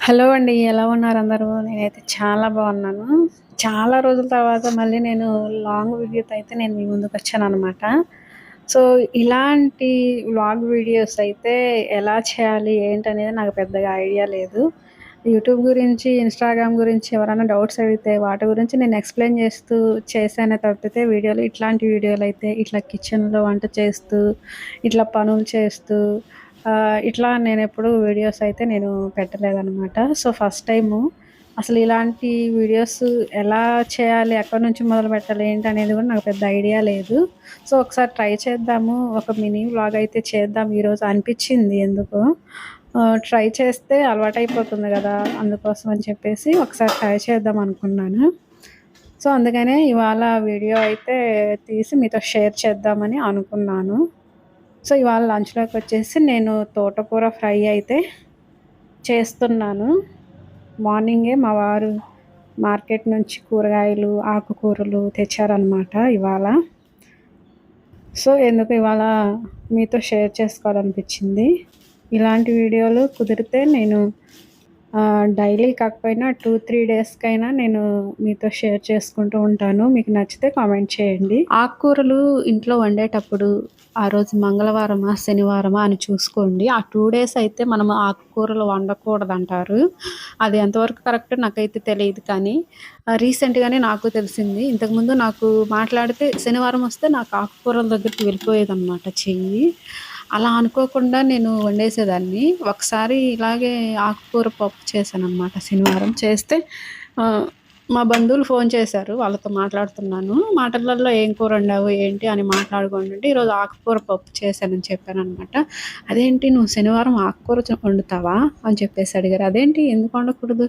Hello అండి. ఎలా ఉన్నారు అందరూ? నేనైతే చాలా బాగున్నాను. చాలా రోజుల తర్వాత మళ్ళీ నేను లాంగ్ వీడియోతో అయితే నేను మీ ముందుకొచ్చాననమాట. సో, ఇలాంటి వ్లాగ్ వీడియోస్ అయితే ఎలా చేయాలి, ఏంటనేది నాకు పెద్దగా ఐడియా లేదు. యూట్యూబ్ గురించి, ఇన్‌స్టాగ్రామ్ గురించి ఎవరైనా డౌట్స్ అడిగితే వాటి గురించి నేను ఎక్స్‌ప్లెయిన్ చేస్తూ చేశానే తప్పితే వీడియోలు ఇట్లాంటి వీడియోలు అయితే ఇట్లా కిచెన్‌లో వంట చేస్తూ, ఇట్లా పనులు చేస్తూ ఇట్లా నేను ఎప్పుడు వీడియోస్ అయితే నేను పెట్టలేదనమాట. సో, ఫస్ట్ టైము అసలు ఇలాంటి వీడియోస్ ఎలా చేయాలి, ఎక్కడి నుంచి మొదలు పెట్టాలి ఏంటి అనేది కూడా నాకు పెద్ద ఐడియా లేదు. సో, ఒకసారి ట్రై చేద్దాము. ఒక మినీ వ్లాగ్ అయితే చేద్దాం ఈరోజు అనిపించింది ఎందుకు ట్రై చేస్తే అలవాటైపోతుంది కదా అందుకోసం అని చెప్పేసి ఒకసారి ట్రై చేద్దాం అనుకున్నాను. సో, అందుకనే ఇవాళ వీడియో అయితే తీసి మీతో షేర్ చేద్దామని అనుకున్నాను. సో, ఇవాళ లంచ్లోకి వచ్చేసి నేను తోటకూర ఫ్రై అయితే చేస్తున్నాను. మార్నింగే మా వారు మార్కెట్ నుంచి కూరగాయలు, ఆకుకూరలు తెచ్చారనమాట ఇవాళ. సో, ఎందుకు ఇవాళ మీతో షేర్ చేసుకోవాలనిపించింది ఇలాంటి వీడియోలు కుదిరితే నేను డైలీ కాకపోయినా 2, 3 డేస్‌కైనా నేను మీతో షేర్ చేసుకుంటూ ఉంటాను. మీకు నచ్చితే కామెంట్ చేయండి. ఆకుకూరలు ఇంట్లో వండేటప్పుడు ఆ రోజు మంగళవారమా, శనివారమా అని చూసుకోండి. ఆ టూ డేస్ అయితే మనం ఆకుకూరలు వండకూడదంటారు. అది ఎంతవరకు కరెక్ట్ నాకైతే తెలియదు కానీ రీసెంట్‌గానే నాకు తెలిసింది. ఇంతకుముందు నాకు మాట్లాడితే శనివారం వస్తే నాకు ఆకుకూరల దగ్గరికి వెళ్ళిపోయేదన్నమాట చెయ్యి. అలా అనుకోకుండా నేను వండేసేదాన్ని. ఒకసారి ఇలాగే ఆకుకూర పప్పు చేశాననమాట శనివారం. చేస్తే మా బంధువులు ఫోన్ చేశారు. వాళ్ళతో మాట్లాడుతున్నాను. మాటలలో "ఏం కూర వండావు? ఏంటి?" అని మాట్లాడుకుంటుంటే ఈరోజు ఆకుకూర పప్పు చేశానని చెప్పాననమాట. "అదేంటి నువ్వు శనివారం ఆకుకూర వండుతావా?" అని చెప్పేసి అడిగారు. "అదేంటి ఎందుకు వండకూడదు?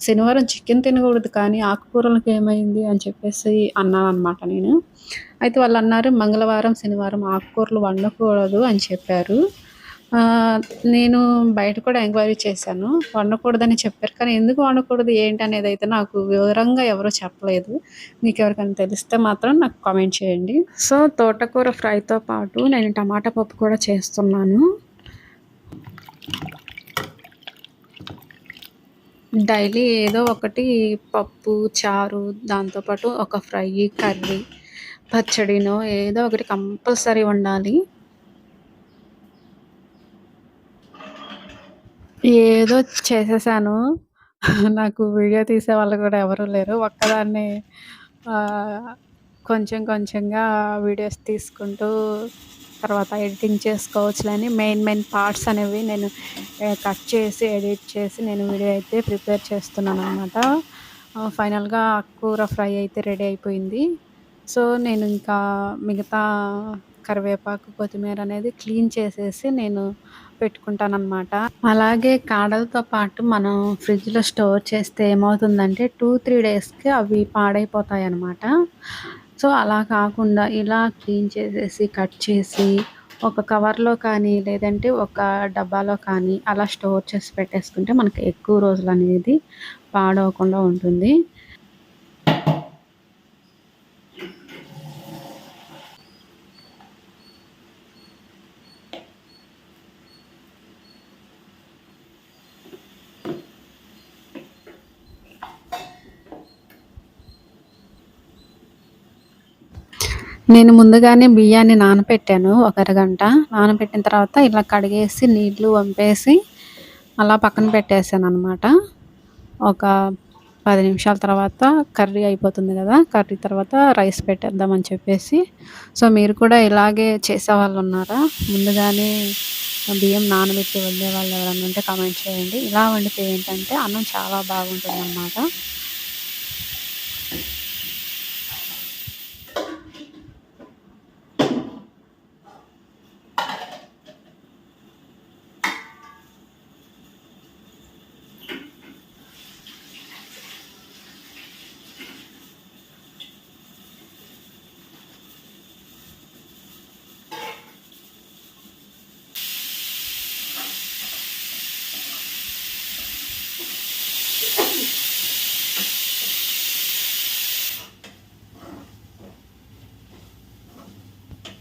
శనివారం చికెన్ తినకూడదు కానీ ఆకుకూరలకు ఏమైంది?" అని చెప్పేసి అన్నాననమాట నేను. అయితే వాళ్ళు అన్నారు "మంగళవారం, శనివారం ఆకుకూరలు వండకూడదు" అని చెప్పారు. నేను బయట కూడా ఎంక్వైరీ చేశాను. వండకూడదని చెప్పారు. కానీ ఎందుకు వండకూడదు, ఏంటి అనేది అయితే నాకు వివరంగా ఎవరు చెప్పలేదు. మీకు ఎవరికైనా తెలిస్తే మాత్రం నాకు కామెంట్ చేయండి. సో, తోటకూర ఫ్రైతో పాటు నేను టమాటా పప్పు కూడా చేస్తున్నాను. డైలీ ఏదో ఒకటి పప్పు, చారు, దాంతోపాటు ఒక ఫ్రై, కర్రీ, పచ్చడినో ఏదో ఒకటి కంపల్సరీ ఉండాలి ఏదో చేసేసాను. నాకు వీడియో తీసేవాళ్ళు కూడా ఎవరు లేరు. ఒక్కదాన్నే ఆహ్, కొంచెం కొంచెంగా వీడియోస్ తీసుకుంటూ తర్వాత ఎడిటింగ్ చేసుకోవచ్చులని మెయిన్ మెయిన్ పార్ట్స్ అనేవి నేను ఆహ్, కట్ చేసి, ఎడిట్ చేసి నేను వీడియో అయితే ప్రిపేర్ చేస్తున్నాననమాట. ఆహ్, ఫైనల్‌గా కూర ఫ్రై అయితే రెడీ అయిపోయింది. సో, నేను ఇంకా మిగతా కరివేపాకు, కొత్తిమీర అనేది క్లీన్ చేసేసి నేను పెట్టుకుంటాననమాట. అలాగే కాడలతో పాటు మనం ఫ్రిడ్జ్‌లో స్టోర్ చేస్తే ఏమవుతుందంటే 2, 3 డేస్‌కి అవి పాడైపోతాయి అనమాట సో, అలా కాకుండా ఇలా క్లీన్ చేసేసి, కట్ చేసి ఒక కవర్‌లో కానీ, లేదంటే ఒక డబ్బాలో కానీ అలా స్టోర్ చేసి పెట్టేసుకుంటే మనకి ఎక్కువ రోజులు అనేది పాడవకుండా ఉంటుంది. నేను ముందుగానే బియ్యాన్ని నానపెట్టాను ఒక అరగంట. నానబెట్టిన తర్వాత ఇలా కడిగేసి, నీళ్ళు వంపేసి అలా పక్కన పెట్టేసాను అనమాట ఒక పది నిమిషాల తర్వాత కర్రీ అయిపోతుంది కదా కర్రీ తర్వాత రైస్ పెట్టేద్దామని చెప్పేసి. సో, మీరు కూడా ఇలాగే చేసేవాళ్ళున్నారా? ముందుగానే బియ్యం నానబెట్టి వండే వాళ్ళు ఎవరైనా ఉంటే కామెంట్ చేయండి. ఇలా వండితే ఏంటంటే అన్నం చాలా బాగుంటుంది అన్నమాట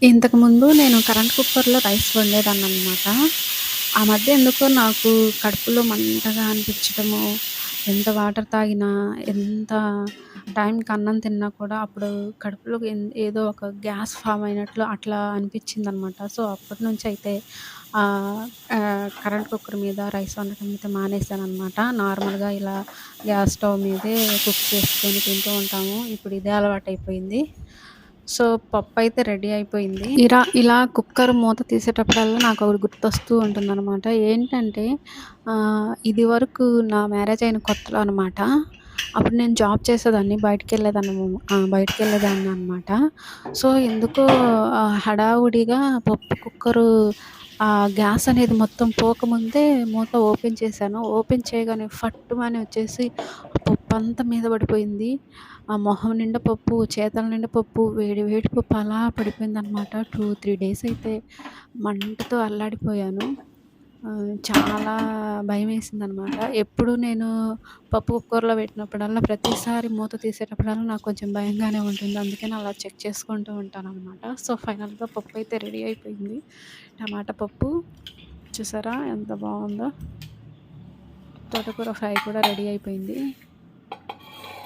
ఇంతకుముందు నేను కరెంట్ కుక్కర్‌లో రైస్ వండేదాన్ని అనమాట ఆ మధ్య ఎందుకో నాకు కడుపులో మంటగా అనిపించడము ఎంత వాటర్ తాగినా ఎంత టైంకి అన్నం తిన్నా కూడా అప్పుడు కడుపులో ఏదో ఒక గ్యాస్ ఫామ్ అయినట్లు అట్లా అనిపించింది అనమాట సో అప్పటి నుంచి అయితే కరెంట్ కుక్కర్ మీద రైస్ వండటం అయితే మానేశాను అనమాట నార్మల్గా ఇలా గ్యాస్ స్టవ్ మీదే కుక్ చేసుకొని తింటూ ఉంటాము. ఇప్పుడు ఇదే అలవాటు అయిపోయింది సో పప్పు అయితే రెడీ అయిపోయింది. ఇలా ఇలా కుక్కర్ మూత తీసేటప్పుడల్లా నాకు ఒకటి గుర్తొస్తూ ఉంటుందన్నమాట. ఏంటంటే ఇది వరకు నా మ్యారేజ్ అయిన కొత్తలో అనమాట అప్పుడు నేను జాబ్ చేసేదాన్ని బయటకు వెళ్ళేదాన్ని బయటికి వెళ్ళేదాన్ని అనమాట సో ఎందుకో హడావుడిగా పప్పు కుక్కరు ఆ గ్యాస్ అనేది మొత్తం పోకముందే మూత ఓపెన్ చేశాను. ఓపెన్ చేయగానే ఫట్టుమని వచ్చేసి పప్పు అంతా మీద పడిపోయింది. ఆ మొహం నిండా పప్పు చేతల నిండా పప్పు వేడి వేడి పప్పు అలా పడిపోయింది అనమాట టూ త్రీ డేస్ అయితే మంటతో అల్లాడిపోయాను. చాలా భయం వేసింది అనమాట ఎప్పుడు నేను పప్పు కుక్కర్లో పెట్టినప్పుడల్లా ప్రతిసారి మూత తీసేటప్పుడల్లా నాకు కొంచెం భయంగానే ఉంటుంది. అందుకని అలా చెక్ చేసుకుంటూ ఉంటాను అనమాట సో ఫైనల్గా పప్పు అయితే రెడీ అయిపోయింది. టమాటా పప్పు చూసారా ఎంత బాగుందో. తోటకూర ఫ్రై కూడా రెడీ అయిపోయింది.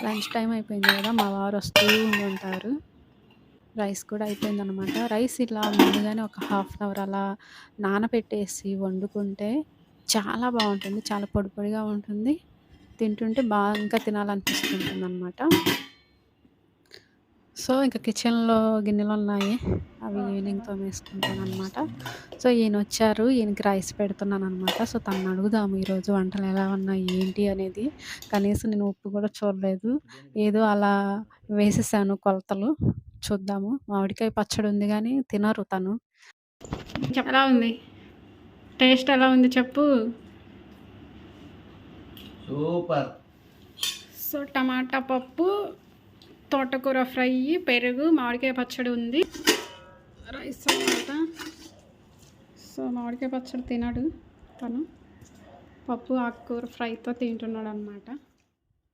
లంచ్ టైం అయిపోయింది కదా మా వారు వస్తూ ఉంటారు. రైస్ కూడా అయిపోయిందనమాట రైస్ ఇలా ముందుగానే ఒక హాఫ్ అన్ అవర్ అలా నానబెట్టేసి వండుకుంటే చాలా బాగుంటుంది చాలా పొడి పొడిగా ఉంటుంది. తింటుంటే బాగా ఇంకా తినాలనిపిస్తుంటుంది అనమాట సో ఇంకా కిచెన్లో గిన్నెలు ఉన్నాయి. అవి ఈవినింగ్ తోమేసుకుంటాను అనమాట సో ఈయన వచ్చారు. ఈయనకి రైస్ పెడుతున్నాను అనమాట సో తను అడుగుదాము ఈరోజు వంటలు ఎలా ఉన్నాయి ఏంటి అనేది. కనీసం నేను ఉప్పు కూడా చూడలేదు. ఏదో అలా వేసేసాను కొలతలు. చూద్దాము. మామిడికాయ పచ్చడి ఉంది కానీ తినరు తను. ఎలా ఉంది? టేస్ట్ ఎలా ఉంది చెప్పు. సూపర్. సో టమాటా పప్పు తోటకూర ఫ్రై పెరుగు మామిడికాయ పచ్చడి ఉంది. రైస్ అనమాట సో మామిడికాయ పచ్చడి తినడు తను. పప్పు ఆకుకూర ఫ్రైతో తింటున్నాడు అనమాట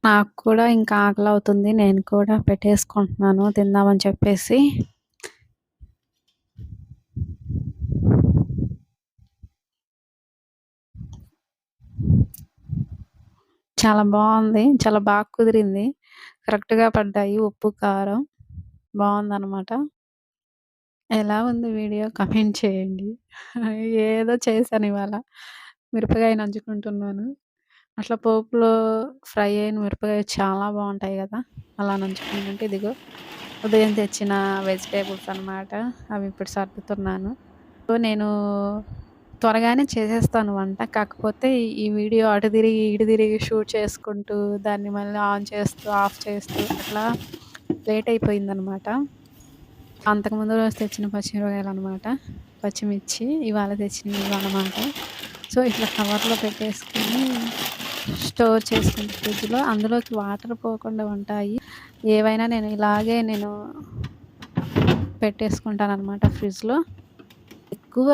నాకు కూడా ఇంకా ఆకలి అవుతుంది నేను కూడా పెట్టేసుకుంటున్నాను. తిందామని చెప్పేసి చాలా బాగుంది చాలా బాగా కుదిరింది కరెక్ట్‌గా పడ్డాయి ఉప్పు, కారం. బాగుందనమాట. ఎలా ఉంది వీడియో కమెంట్ చేయండి. ఏదో చేశాను ఇవాళ. మిరపకాయ నంచుకుంటున్నాను. అట్లా పోపులో ఫ్రై అయిన మిరపకాయ చాలా బాగుంటాయి కదా అలా నంచుకుంటుంటే ఇదిగో ఉదయం తెచ్చిన వెజిటేబుల్స్ అనమాట. అవి ఇప్పుడు సర్దుతున్నాను. సో, నేను త్వరగానే చేసేస్తాను వంట. కాకపోతే ఈ వీడియో అటు తిరిగి, ఇటు తిరిగి షూట్ చేసుకుంటూ, దాన్ని మళ్ళీ ఆన్ చేస్తూ, ఆఫ్ చేస్తూ అట్లా లేట్ అయిపోయిందనమాట. అంతకుముందు రోజు తెచ్చిన అనమాట పచ్చిమిర్చి ఇవాళ తెచ్చినవి అనమాట సో, ఇట్లా కవర్‌లో పెట్టేసుకొని స్టోర్ చేసుకుంటే ఫ్రిడ్జ్‌లో అందులోకి వాటర్ పోకుండా ఉంటాయి. ఏవైనా నేను ఇలాగే నేను పెట్టేసుకుంటాననమాట ఫ్రిడ్జ్‌లో. ఎక్కువ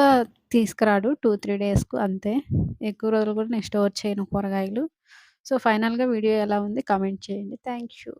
తీసుకురాడు టూ త్రీ డేస్కు అంతే. ఎక్కువ రోజులు కూడా నేను స్టోర్ చేయను కూరగాయలు. సో ఫైనల్గా వీడియో ఎలా ఉంది కామెంట్ చేయండి. Thank you